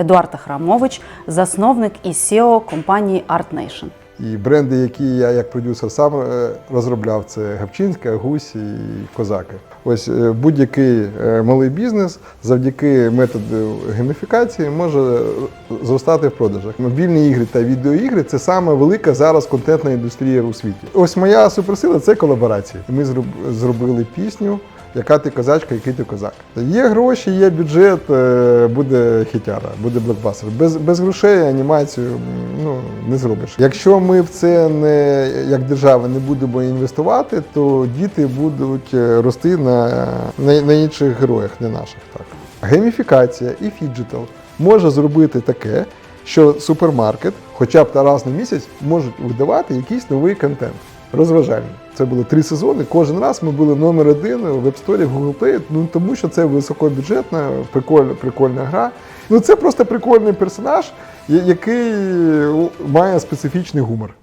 Едуард Ахрамович, засновник і SEO компанії ArtNation. І бренди, які я як продюсер сам е, розробляв, це Гавчинська, Гусь і Козаки. Ось е, будь-який е, малий бізнес завдяки методу гейміфікації може зростати в продажах. Мобільні ігри та відеоігри це саме велика зараз контентна індустрія у світі. Ось моя суперсила це колаборації. Ми зробили пісню. Яка ти козачка, який ти козак? Є гроші, є бюджет, е, буде хітяра, буде блокбастер. Без, без грошей анімацію ну, не зробиш. Якщо ми в це не як держава не будемо інвестувати, то діти будуть е, рости на, на, на інших героях, не наших. Так. Гейміфікація і фіджитал може зробити таке, що супермаркет, хоча б раз на місяць, можуть видавати якийсь новий контент. Розважальний. Це було три сезони. Кожен раз ми були номер один в App Store, в Google Play, ну тому що це високобюджетна, прикольна, прикольна гра. Ну це просто прикольний персонаж, який має специфічний гумор.